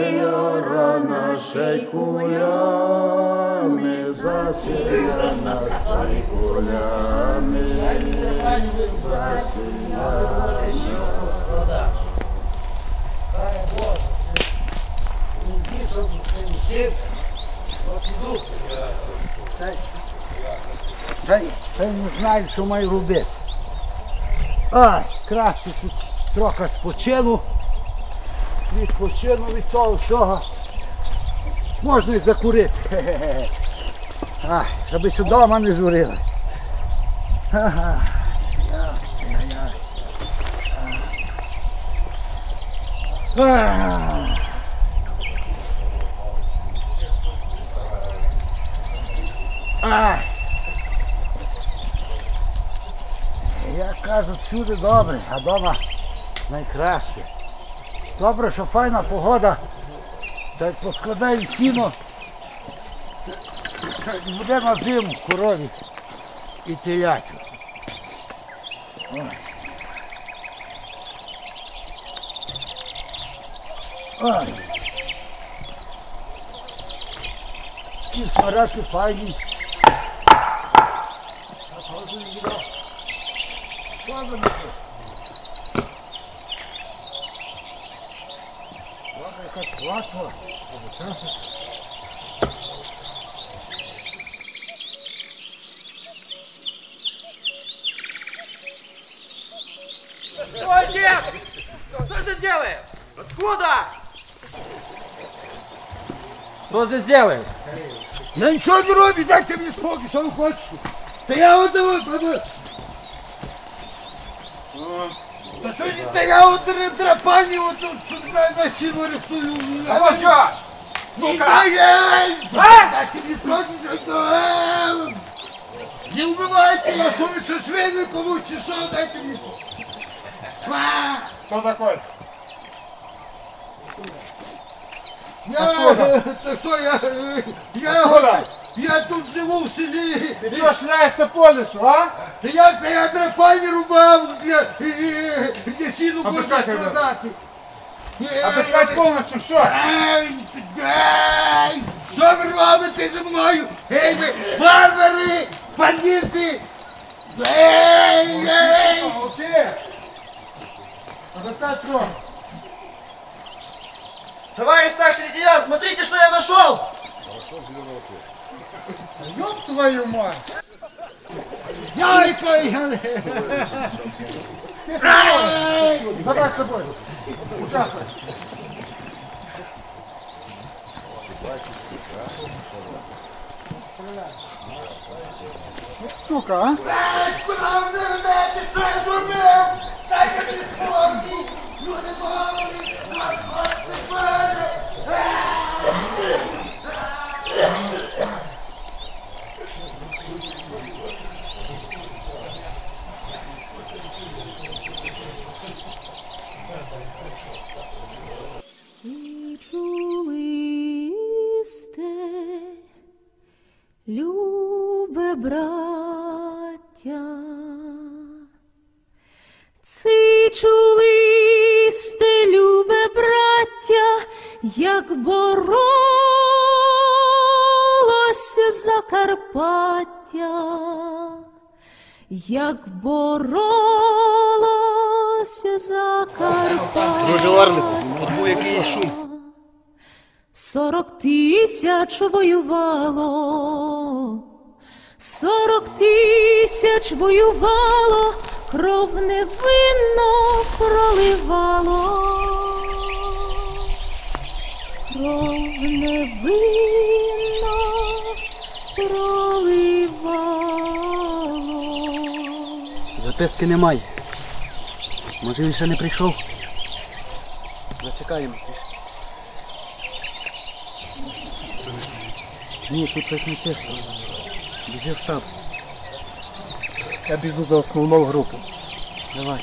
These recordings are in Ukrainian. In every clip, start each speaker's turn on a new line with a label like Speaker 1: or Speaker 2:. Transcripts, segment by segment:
Speaker 1: гора не ярана, ще й кулями засіяна, ще й кулями
Speaker 2: Та, та й не знаю, що маю робити. А, краще тут трохи спочину. Відпочину від того всього. Можна і закурити. А, щоб сюди вдома не журили. Ага. А. Я кажу, всюди добре, а вдома найкраще. Добре, що файна погода. Та й поскладаємо сіно. Буде на зиму корові і телятю. Ой. Ой. Ті смараки файні. А то ж не буде. Що за таке? Ладно, якась платва.
Speaker 3: Ой, дед! Что здесь делаешь? Откуда? Что здесь делаешь?
Speaker 2: Я нічого не роблю, дайте мені спокій, що ви хочете. Та я одного, баба. Та що та я один драпані, от тут на, на сіну рисую.
Speaker 3: А вот что?
Speaker 2: Дайте мені спокій. Не вбивайте, я що ви що свини комусь чи що, дайте спокій.
Speaker 3: Кто такой?
Speaker 2: Я, це хто я, я,
Speaker 3: Откуда?
Speaker 2: я тут живу в селі.
Speaker 3: Ты что шляешься по лесу, а?
Speaker 2: Та я, та я драпані рубав, я, я сіну можна
Speaker 3: Опускайте його.
Speaker 2: складати.
Speaker 3: Отыскать полностью все.
Speaker 2: Ей, ей, Що ви робите зі мною? Ей, ви барбари, бандити! Ей, ей!
Speaker 3: Молчи. Отыскать все.
Speaker 4: Товарищ старший лейтенант, смотрите, что я нашел!
Speaker 3: Ёб твою мать.
Speaker 2: Ви не? Що я мені спокій! Люди добрі! Господи,
Speaker 5: любе браття? Чи чули любе браття, як боролося Закарпаття? Як боролося Закарпаття.
Speaker 4: От був якийсь шум.
Speaker 5: Сорок тисяч воювало, сорок тисяч воювало, кров невинно проливало, кров невинно проливало.
Speaker 4: Записки немає. Може він ще не прийшов? Зачекаємо. Ні, тут щось не чисто. Біжи в штаб. Я біжу за основну групу. Давай.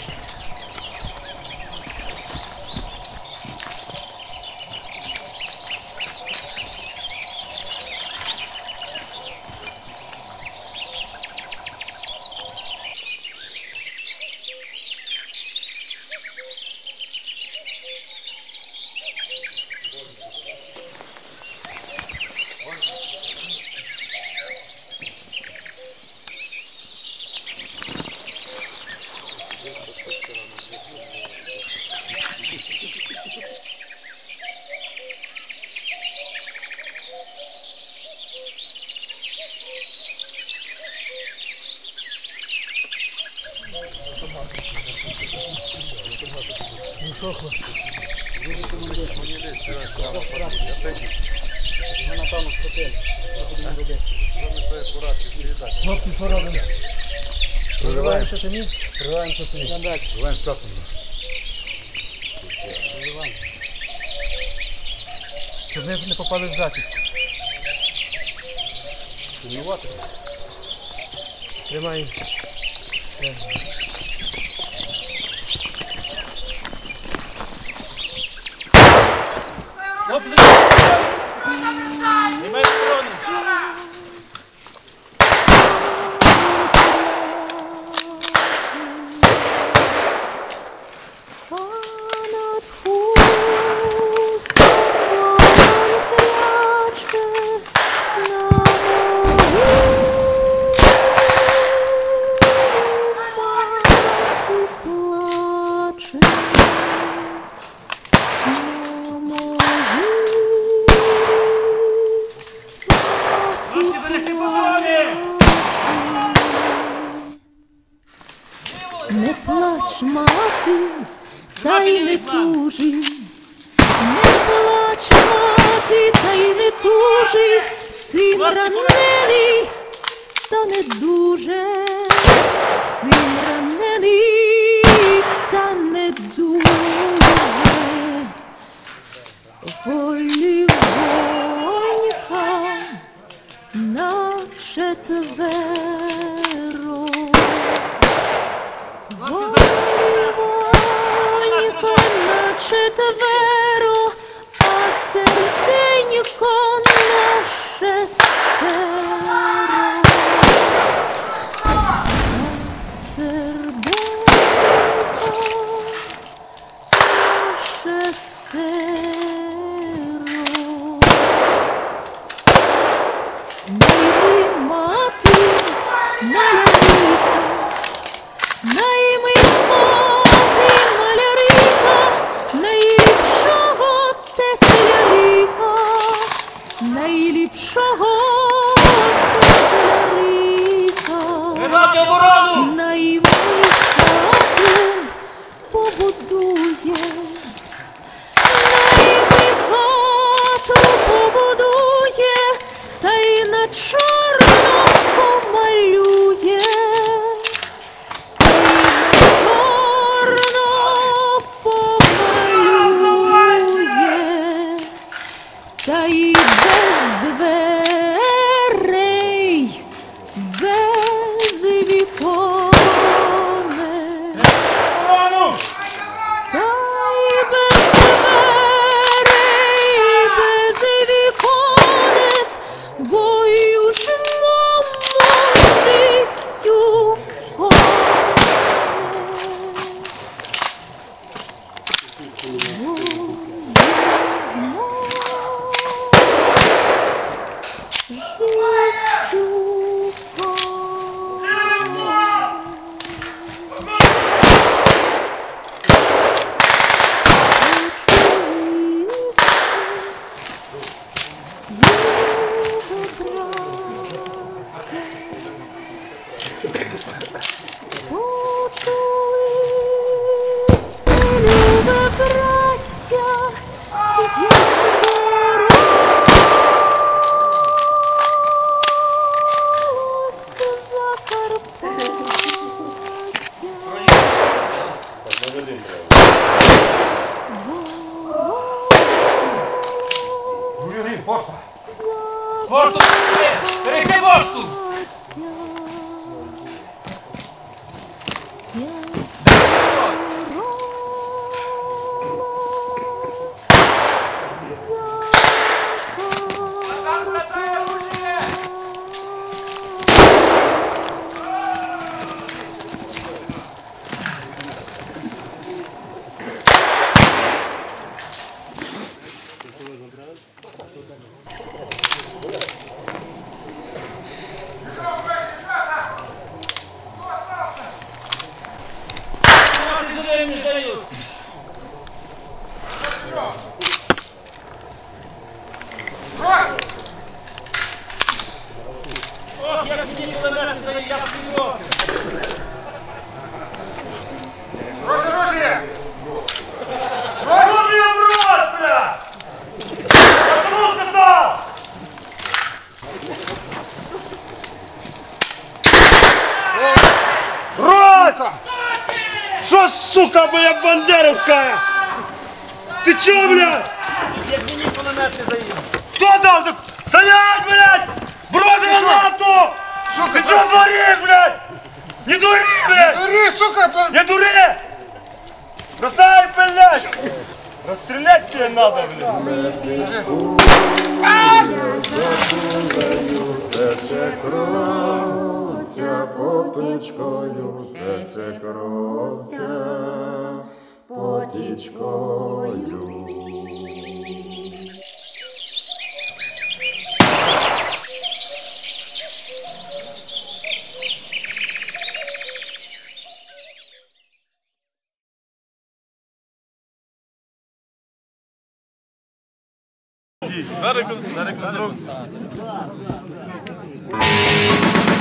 Speaker 4: Ну що, хлопці? Ми напевно схопили. Що будемо робити? Хлопці, що робимо? Прориваємося самі? Прориваємося самі. Йдемо далі. Щоб ми не попали в засідку. Тримаємо. Е.
Speaker 5: Понад хустом плаче на могилі плаче на Не плач, мати, та й не тужи, не плач, мати, та й не тужи, син ранений, та не дуже, син ранений, та не дуже. Полівонька на четверо. Любе Costa. Morto! Três é morto! километры заявки Иосиф. Брось! Брось
Speaker 3: оружие
Speaker 5: брось, бля! Потому сказал! Брось! Что, сука, бля, бандеровская? Ты чё, бля? Я
Speaker 6: километры заехал. Кто дал? Стоять, блядь! Брось гранату! Ти чо твориш, блядь? Не дури, блядь!
Speaker 2: Не Дури, сука, пан!
Speaker 6: Не дури! Бросай, блядь! Расстрелять тебе надо, блядь!
Speaker 1: Кровця потічкою, тече кровця потічкою.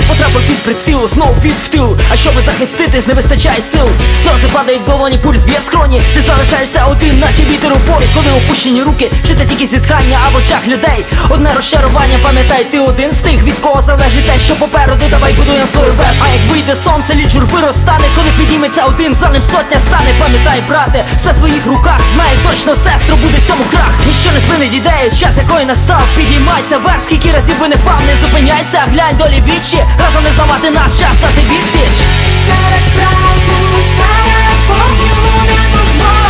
Speaker 7: Потрапив під приціл, знову під втил. А щоби захиститись, не вистачає сил. Сльози падають в долоні, пульс б'є в скроні. Ти залишаєшся один, наче вітер у полі. Коли опущені руки, чути тільки зітхання, а в очах людей. Одне розчарування, пам'ятай, ти один з тих, від кого залежить те, що попереду. Давай будуємо свою вежу А як вийде сонце, розтане Залишитиметься один, за ним сотня стане, пам'ятай, брате, все в твоїх руках Знаю точно, сестру, буде цьому крах. Ніщо не спинить ідею, час якої настав. Підіймайся, верх, скільки разів би не пав, не зупиняйся, глянь долі вічі, разом не зламати наш час, стати відсіч. Серед правду, серед попілу не дозволь.